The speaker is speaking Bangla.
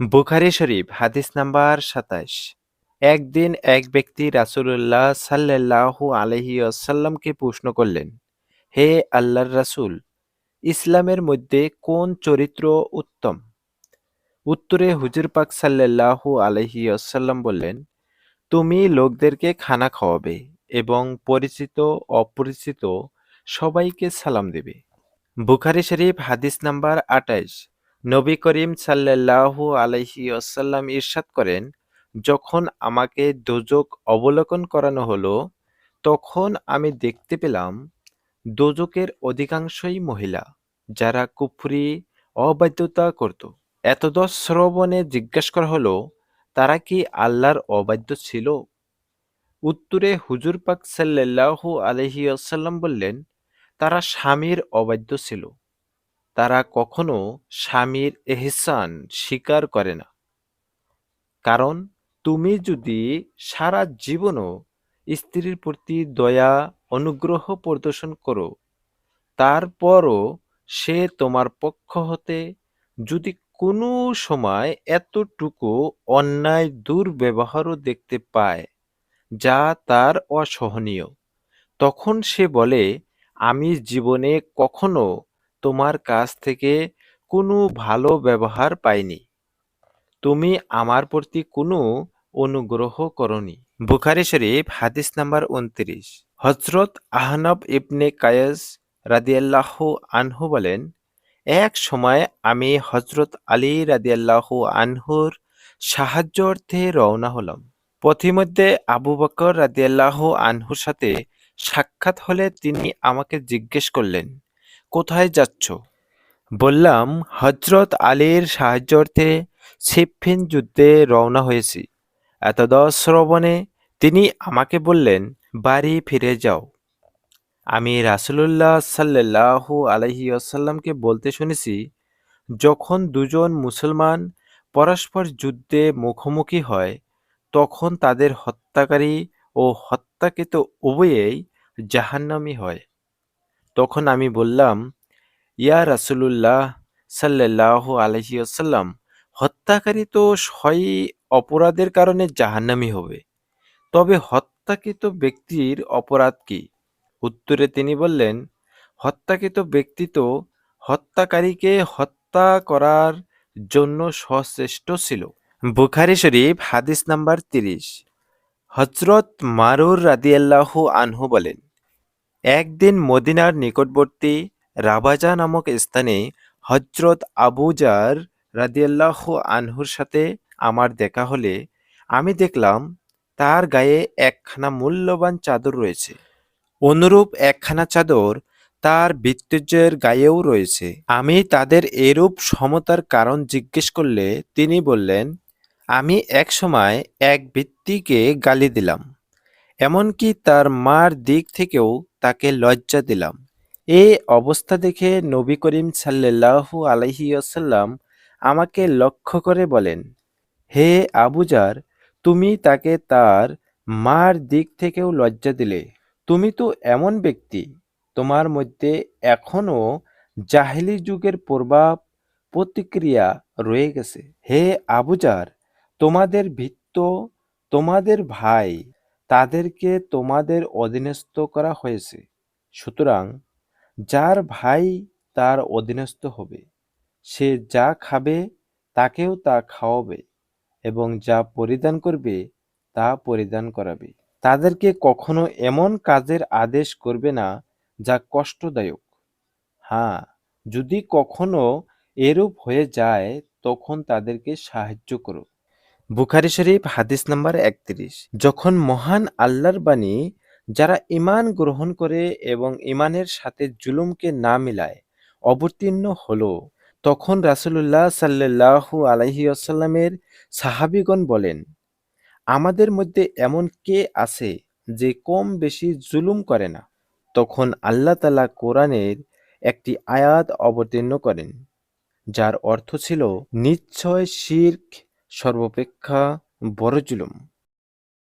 বুখারী শরীফ, হাদিস নাম্বার সাতাশ একদিন এক ব্যক্তি রাসূলুল্লাহ সাল্লাল্লাহু আলাইহি ওয়াসাল্লামকে প্রশ্ন করলেন, হে আল্লাহর রাসূল, ইসলামের মধ্যে কোন চরিত্র উত্তম? উত্তরে হুজুর পাক সাল্লাল্লাহু আলাইহি ওয়াসাল্লাম বললেন, তুমি লোকদেরকে খানা খাওয়াবে এবং পরিচিত, অপরিচিত সবাইকে সালাম দেবে। বুখারি শরীফ, হাদিস নাম্বার আটাইশ। নবী করিম সাল্লাল্লাহু আলাইহি ওয়াসাল্লাম ইরশাদ করেন, যখন আমাকে দোজক অবলোকন করানো হলো, তখন আমি দেখতে পেলাম দোজকের অধিকাংশই মহিলা, যারা কুফরি, অবাধ্যতা করত। এতদ শ্রবণে জিজ্ঞাসা করা হলো, তারা কি আল্লাহর অবাধ্য ছিল? উত্তরে হুজুর পাক সাল্লাল্লাহু আলাইহি ওয়াসাল্লাম বললেন, তারা স্বামীর অবাধ্য ছিল। তারা কখনো স্বামীর এহসান স্বীকার করে না। কারণ তুমি যদি সারা জীবনও স্ত্রীর প্রতি দয়া, অনুগ্রহ প্রদর্শন করো, তারপরও সে তোমার পক্ষ হতে যদি কোনো সময় এতটুকু অন্যায় দুর্ব্যবহারও দেখতে পায় যা তার অসহনীয়, তখন সে বলে, আমি জীবনে কখনো তোমার কাছ থেকে কোনো ভালো ব্যবহার পাইনি। তুমি আমার প্রতি কোনো অনুগ্রহ করনি। বুখারি শরীফ, হাদিস নাম্বার উনত্রিশ হজরত আহনব ইবনে কায়েস রাদিয়াল্লাহ আনহু বলেন, এক সময় আমি হজরত আলী রাদিয়াল্লাহ আনহুর সাহায্যার্থে রওনা হলাম। পথিমধ্যে আবু বকর রাদিয়াল্লাহ আনহুর সাথে সাক্ষাৎ হলে তিনি আমাকে জিজ্ঞেস করলেন কোথায় যাচ্ছ? বললাম, হজরত আলীর সাহায্যার্থে সিফিন যুদ্ধে রওনা হয়েছি। এতদ শ্রবণে তিনি আমাকে বললেন, বাড়ি ফিরে যাও। আমি রাসুলুল্লাহ সাল্লাহু আলহি আসাল্লামকে বলতে শুনেছি, যখন দুজন মুসলমান পরস্পর যুদ্ধে মুখোমুখি হয়, তখন তাদের হত্যাকারী ও হত্যাকৃত উভয়েই জাহান্নামি হয়। তখন আমি বললাম, ইয়া রাসুলুল্লাহ সাল্লাহ আলহি আসাল্লাম হত্যাকারী তো সই অপরাধের কারণে জাহান্নামি হবে। তবে হত্যাকৃত ব্যক্তির অপরাধ কি? উত্তরে তিনি বললেন, হত্যাকৃত ব্যক্তি তো হত্যাকারীকে হত্যা করার জন্য সশ্রেষ্ঠ ছিল। বুখারি শরীফ, হাদিস নাম্বার তিরিশ। হজরত মারুর রাদিয়াল্লাহ আনহু বলেন একদিন মদিনার নিকটবর্তী রাবাজা নামক স্থানে হজরত আবুজার রাদিয়াল্লাহ আনহুর সাথে আমার দেখা হলে আমি দেখলাম তার গায়ে একখানা মূল্যবান চাদর রয়েছে। অনুরূপ একখানা চাদর তার বৃত্তজের গায়েও রয়েছে। আমি তাদের এরূপ সমতার কারণ জিজ্ঞেস করলে তিনি বললেন, আমি এক সময় এক ব্যক্তিকে গালি দিলাম। এমনকি তার মার দিক থেকেও তাকে লজ্জা দিলাম। এ অবস্থা দেখে নবী করিম সাল্লাল্লাহু আলহি আমাকে লক্ষ্য করে বলেন, হে আবুজার তুমি তাকে তার মার দিক থেকেও লজ্জা দিলে। তুমি তো এমন ব্যক্তি, তোমার মধ্যে এখনও জাহিলি যুগের প্রভাব প্রতিক্রিয়া রয়ে গেছে। হে আবুজার তোমাদের ভিত্ত তোমাদের ভাই তাদেরকে তোমাদের অধীনস্থ করা হয়েছে। সুতরাং যার ভাই তার অধীনস্থ হবে, সে যা খাবে তাকেও তা খাওয়াবে এবং যা পরিধান করবে তা পরিধান করাবে। তাদেরকে কখনো এমন কাজের আদেশ করবে না যা কষ্টদায়ক। হ্যাঁ যদি কখনো এরূপ হয়ে যায়, তখন তাদেরকে সাহায্য করো। বুখারি শরীফ, হাদিস নাম্বার একত্রিশ। যখন মহান আল্লাহর বাণী যারা ইমান গ্রহণ করে এবং ইমানের সাথে জুলুমকে না মিলায়, অবতীর্ণ হলো, তখন রাসুলুল্লাহ সাল্লাহু আলহি আসাল্লামের সাহাবিগণ বলেন, আমাদের মধ্যে এমন কে আছে যে কম বেশি জুলুম করে না? তখন আল্লাহ তালা কোরআনের একটি আয়াত অবতীর্ণ করেন, যার অর্থ ছিল নিশ্চয় শির্ক সর্বাপেক্ষা বড় জুলুম।